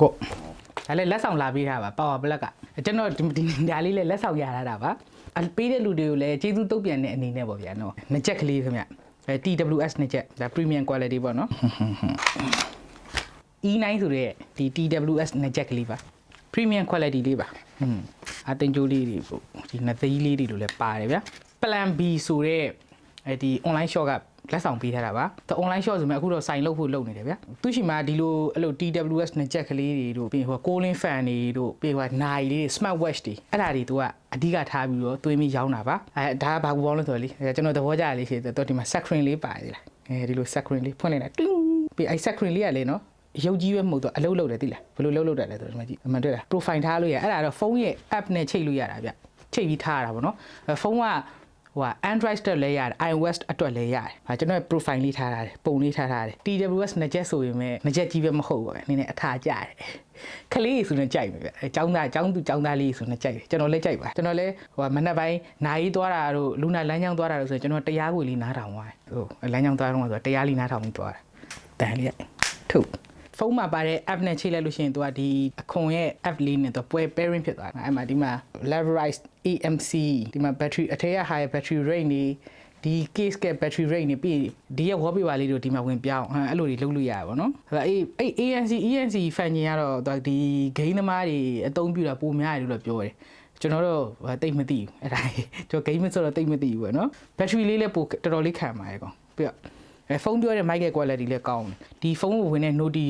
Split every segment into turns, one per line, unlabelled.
ကိုဒါလည်းလက်ဆောင်လာပေးထားပါ power black ကကျွန်တော်ဒီဒီဒါလေးလည်းလက်ဆောင်ရထားတာပါအပေးတဲ့လူတွေကိုလည်းကျေးဇူးတုတ်ပြန်တဲ့အနေနဲ့ပေါ့ဗျာနော်နှစ်ချက်ကလေးခင်ဗျအဲ TWS နှစ်ချက်ဒါ premium quality ပေါ့နော် E9 ဆိုတဲ့ဒီ TWS နှစ်ချက်ကလေးပါ premium quality လေးပါဟွန်းအတင်ကြိုးလေးတွေပေါ့ဒီနှစ်သိန်းလေးတွေလိုလည်းပါတယ်ဗျာ plan B ဆိုတဲ့အဲဒီ online shop က လက်ဆောင်ပေးထားတာပါ။ the online shop ဆိုမှအခုတော့စိုင်လုပ်ဖို့လုပ်နေတယ်ဗျာ။သူရှိမှဒီလိုအဲ့လို TWS နှစ်ချက်ကလေးတွေတို့ပြီးဟို cooling fan တွေတို့ပြီးဟိုနိုင်လေးတွေ smart watch တွေအဲ့ဒါတွေသူကအဓိကထားပြီးတော့သွင်းပြီးရောင်းတာပါ။အဲဒါကဘာကူပေါင်းလို့ဆိုတော့လေအဲကျွန်တော်သဘောကျတယ်လေးရှိတယ်တော့ဒီမှာ screen လေးပါတယ်လား။အဲဒီလို screen လေးဖွင့်လိုက်တာတင်းပြီးအဲ screen လေးကလေနော်ရုပ်ကြီးပဲမဟုတ်တော့အလုပ်လုပ်တယ်သိလားဘယ်လိုလုပ်လုပ်တယ်လဲဆိုတော့ဒီမှာကြည့်အမှန်တွေ့လား profile ထားလို့ရအဲ့ဒါတော့ဖုန်းရဲ့ app နဲ့ချိတ်လို့ရတာဗျချိတ်ပြီးထားရတာပေါ့နော်အဲဖုန်းက ဟိုက Android အတွက်လည်းရတယ် iOS အတွက်လည်းရတယ်။ဒါကျွန်တော် profile လေးထားထားတယ်ပုံလေးထားထားတယ် TWS နှစ်ချက်ဆိုရင်လည်းနှစ်ချက်ကြီးပဲမဟုတ်ပါဘူး။နည်းနည်းအထာကြတယ်။ကလေးဆိုနေကြိုက်ပဲဗျ။အเจ้าသားအเจ้าသူအเจ้าသားလေးဆိုနေကြိုက်တယ်။ကျွန်တော်လည်းကြိုက်ပါ။ကျွန်တော်လည်းဟိုကမနက်ပိုင်းနာရီသွားတာတို့လူနာလမ်းကြောင်းသွားတာတို့ဆိုရင်ကျွန်တော်တရားကိုလေးနားထောင်သွားတယ်။ဟိုလမ်းကြောင်းသွားတော့ဆိုတော့တရားလေးနားထောင်ပြီးသွားတာ။တန်လေးထုတ် ဖုန်းမှာပါတဲ့ app နဲ့ချိတ်လိုက်လို့ရှိရင်သူကဒီအခွန်ရဲ့ app လေးနဲ့သူပွဲ pairing ဖြစ်သွားတယ်အဲ့မှာဒီမှာ leverage EMC ဒီမှာ battery အထက်က high battery rate နေဒီ case က battery rate နေပြီးဒီရဲ့ wallpaper လေးတို့ဒီမှာဝင်ပြောင်းအဲ့လိုတွေလုပ်လို့ရပါဘောနော်အဲ့ဒါအေးအဲ့ ANC ENC fan ကြီးကတော့သူကဒီ game သမားတွေအသုံးပြုတာပိုများတယ်လို့ပြောတယ်ကျွန်တော်တော့တိတ်မသိဘူးအဲ့ဒါကျွန်တော် game ဆိုတော့တိတ်မသိဘူးပေါ့နော် battery လေးလည်းပိုတော်တော်လေးခံပါတယ်ကောင်ပြီးတော့ အဲဖုန်းပြောတဲ့ mic ရဲ့ quality လည်းကောင်းတယ်ဒီဖုန်းကိုဝင်တဲ့ noti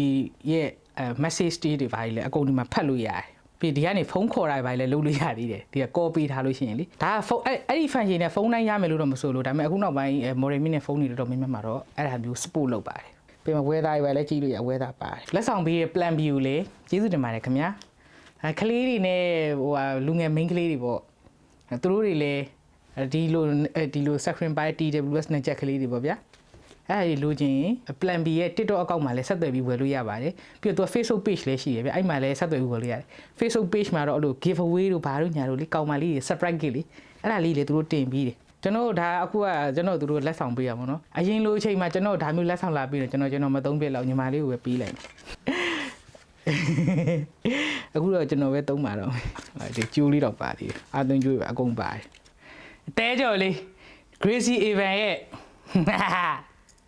ရဲ့အဲ message တွေတွေဘာတွေလဲအကုန်ဒီမှာဖတ်လို့ရတယ်ပြီးဒီကနေဖုန်းခေါ်တာပဲလဲလုပ်လို့ရသေးတယ်ဒီက copy ထားလို့ရှိရင်လေဒါကဖုန်းအဲ့အဲ့ဒီ function နဲ့ဖုန်းတိုင်းရမယ်လို့တော့မဆိုလို့ဒါပေမဲ့အခုနောက်ပိုင်း model mini နဲ့ဖုန်းတွေတော်တော်များများမှာတော့အဲ့ဒါမျိုး support လုပ်ပါတယ်ပြီးမှ weather တွေပဲလဲကြည့်လို့ရ weather ပါတယ်လက်ဆောင်ပေးရဲ့ plan view လေကျေးဇူးတင်ပါတယ်ခင်ဗျာအဲကလေးတွေနဲ့ဟိုဟာလူငယ် main ကလေးတွေပေါ့အဲသူတို့တွေလည်းဒီလိုဒီလို screen by TWS နဲ့ကြက်ကလေးတွေပေါ့ဗျာ အဲ့ဒီလိုချင် plan B ရဲ့ TikTok အကောင့်မှာလည်းဆက်သွယ်ပြီးဝယ်လို့ရပါတယ်ပြီးတော့သူက Facebook page လည်းရှိတယ်ဗျအဲ့မှာလည်းဆက်သွယ်ပြီးဝယ်လို့ရတယ် Facebook page မှာတော့အဲ့လို giveaway တို့ဘာတို့ညာတို့လေကောင်းပါလေးတွေ surprise gift လေအဲ့ဒါလေးလေသူတို့တင်ပြီးတယ်ကျွန်တော်ဒါအခုကကျွန်တော်တို့လက်ဆောင်ပေးရမှာနော်အရင်လိုအချိန်မှာကျွန်တော်ဒါမျိုးလက်ဆောင်လာပြီးတော့ကျွန်တော်ကျွန်တော်မသုံးပြလောက်ညီမလေးကိုပဲပေးလိုက်အခုတော့ကျွန်တော်ပဲသုံးပါတော့ဒီကျိုးလေးတော့ပါသေးတယ်အာသွင်းကျိုးပဲအကုန်ပါတယ်တဲကြော်လေး Gracie Evan ရဲ့